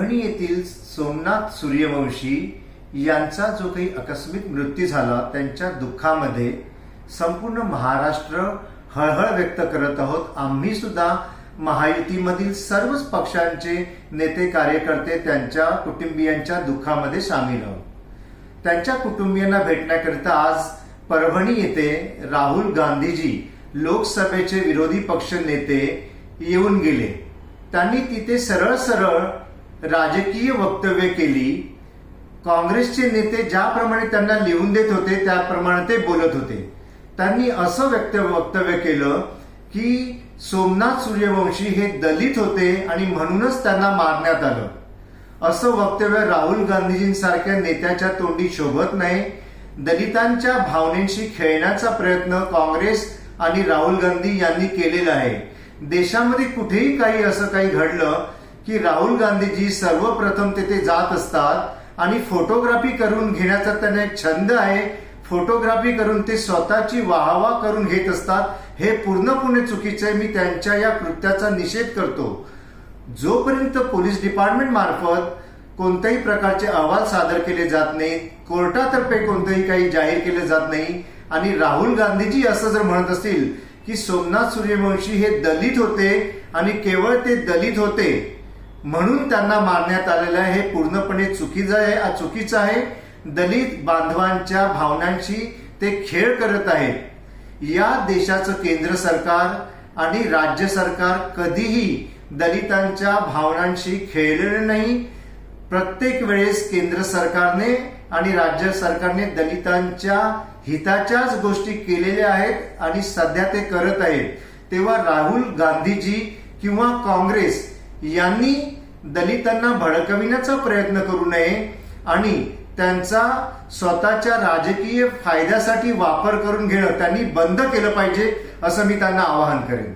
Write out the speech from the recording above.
परभणी येथील सोमनाथ सूर्यवंशी यांचा जो काही आकस्मिक मृत्यू झाला त्यांच्या दुःखामध्ये संपूर्ण महाराष्ट्र हळहळ व्यक्त करत आहोत. आम्ही सुद्धा महायुतीमधील सर्वच पक्षांचे नेते कार्यकर्ते त्यांच्या कुटुंबियांच्या दुःखामध्ये सामील आहोत. त्यांच्या कुटुंबियांना भेटण्याकरिता आज परभणी येथे राहुल गांधीजी लोकसभेचे विरोधी पक्ष नेते येऊन गेले. त्यांनी तिथे सरळ सरळ राजकीय वक्तव्य केली. काँग्रेसचे नेते ज्याप्रमाणे त्यांना लिहून देत होते त्याप्रमाणे ते बोलत होते. त्यांनी असं व्यक्त वक्तव्य केलं की सोमनाथ सूर्यवंशी हे दलित होते आणि म्हणूनच त्यांना मारण्यात आलं. असं वक्तव्य राहुल गांधीजींसारख्या नेत्याच्या तोंडी शोभत नाही. दलितांच्या भावनेशी खेळण्याचा प्रयत्न काँग्रेस आणि राहुल गांधी यांनी केलेला आहे. देशामध्ये कुठेही काही असं काही घडलं की राहुल गांधीजी सर्वप्रथम तिथे जात असतात आणि फोटोग्राफी करून घेण्याचा त्यांना एक छंद आहे. फोटोग्राफी करून ते स्वतःची वाहवा करून घेत असतात. हे पूर्णपणे चुकीचं आहे. मी त्यांच्या या कृत्याचा निषेध करतो. जोपर्यंत पोलीस डिपार्टमेंट मार्फत कोणत्याही प्रकारचे अहवाल सादर केले जात नाही कोर्टातर्फे कोणतंही काही जाहीर केले जात नाही आणि राहुल गांधीजी असं जर म्हणत असतील की सोमनाथ सूर्यवंशी हे दलित होते आणि केवळ ते दलित होते म्हणून त्यांना मारण्यात आलेलं आहे. हे पूर्णपणे चुकीचं आहे. चुकीचं आहे. दलित बांधवांच्या भावनांशी ते खेळ करत आहेत. या देशाचं केंद्र सरकार आणि राज्य सरकार कधीही दलितांच्या भावनांशी खेळलेलं नाही. प्रत्येक वेळेस केंद्र सरकारने आणि राज्य सरकारने दलितांच्या हिताच्याच गोष्टी केलेल्या आहेत आणि सध्या ते करत आहेत. तेव्हा राहुल गांधीजी किंवा काँग्रेस यांनी दलितांना भडकविण्याचा प्रयत्न करू नये आणि त्यांचा स्वतःच्या राजकीय फायद्यासाठी वापर करून घेणं त्यांनी बंद केलं पाहिजे असं मी त्यांना आवाहन करेन.